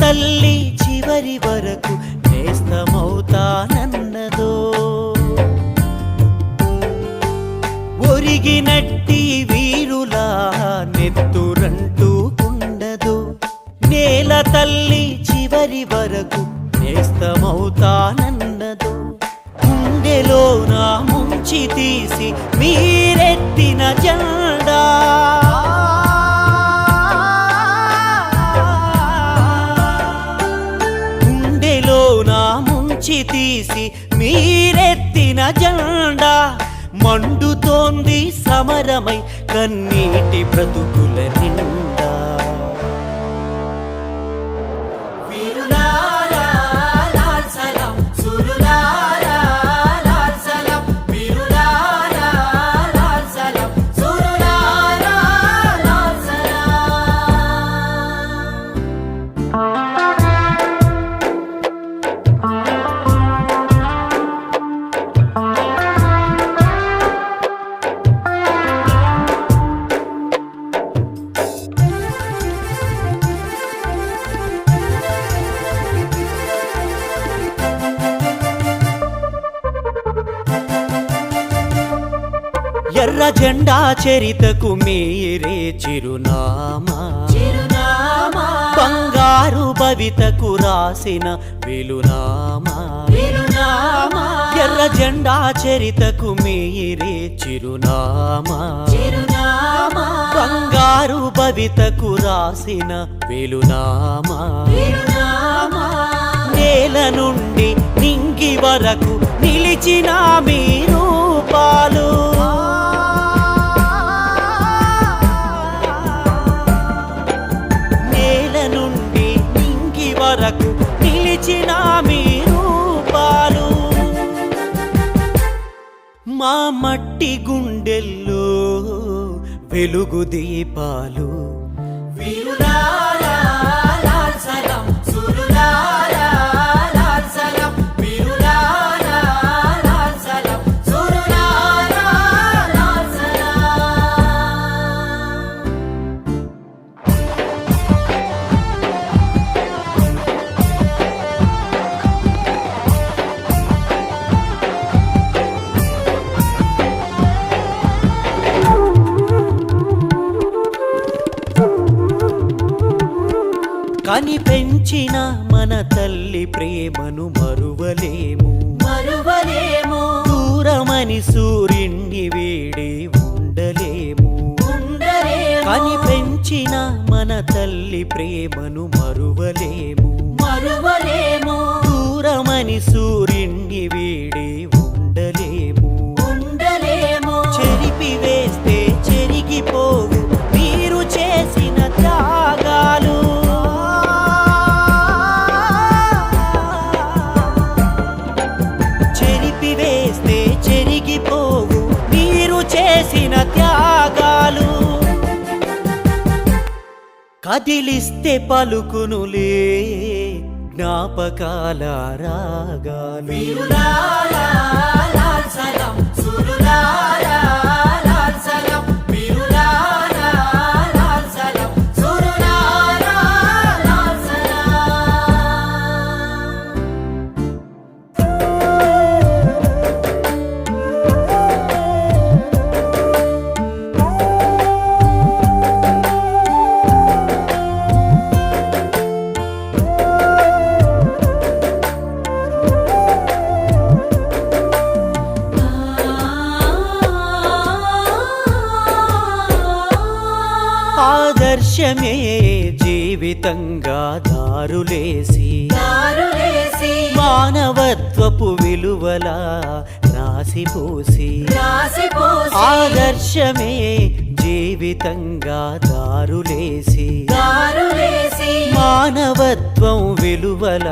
తల్లి చివరి వరకు నేస్తమవుతానన్నదో. ఒరిగినట్టి వీరులా నెత్తురంటూ ఉండదు నేల తల్లి చివరి వరకు నేస్తమవుతానన్నదు. గుండెలో నా ముంచి తీసి మీరెత్తిన జా ముంచి తీసి మీరెత్తిన జెండా మండుతోంది సమరమై కన్నీటి బ్రతుకులని. జెండా చరితకు మీరే చిరునామా. బంగారు భవితకు రాసిన వెలునామా. ఎర్ర జెండా చరితకు మీరే చిరునామా. బంగారు భవితకు రాసిన వెలునామా. నేల నుండి నింగి వరకు నిలిచిన మీ రూపాలు మా మట్టి గుండెల్లో వెలుగు దీపాలు. వీరురా కని పెంచిన మన తల్లి ప్రేమను మరువలేము. మరువలేము. దూరమని సూర్యుణ్ణి వేడి ఉండలేము. ఉండలేము. కని పెంచిన మన తల్లి ప్రేమను మరువలేము. మరువలేము. దూరమని సూర్యుణ్ణి వేడి కదిలిస్తే పలుకునులే జ్ఞాపకాల రాగాలు. ఆదర్శమే జీవితంగా దారులేసి దారులేసి మానవత్వపు విలువల నాసిపోసి రాసిపోసి ఆదర్శమే జీవితంగా దారులేసి దారులేసి మానవత్వం విలువల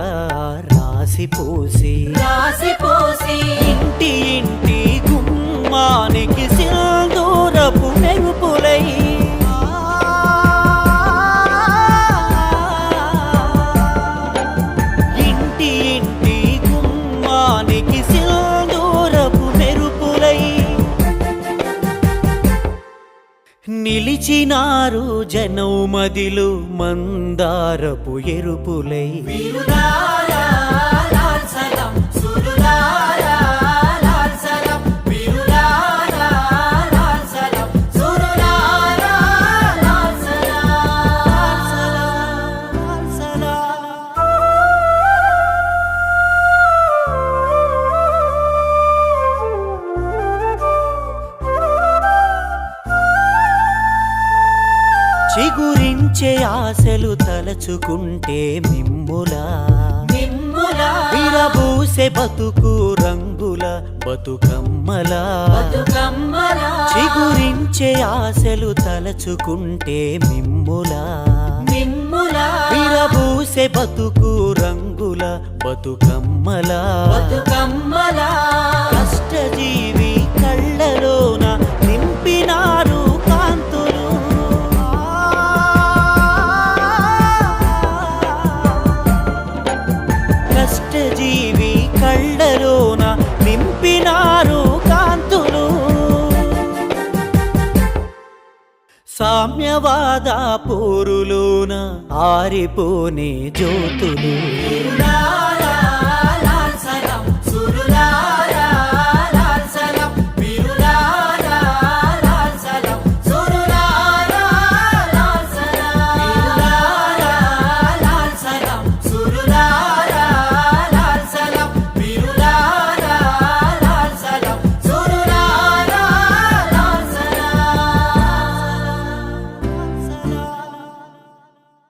రాసిపోసి రాసిపోసి ఇంటి ఇంటి గుమ్మానికి సింధూరపు మెరుపులై నిలిచినారు జనౌమదిలు మందారపు ఎరుపులై. చిగురించే ఆశలు తలచుకుంటే మిమ్ములా. మిమ్ములా. విరబూసే బతుకు రంగుల బతుకమ్మలా. బతుకమ్మలా. చిగురించే ఆశలు తలచుకుంటే మిమ్ములా. మిమ్ములా. విరబూసే బతుకు రంగుల బతుకమ్మలా. బతుకమ్మలా. కష్టజీవి సామ్యవాద పోరులోన ఆరిపోనే జ్యోతులు.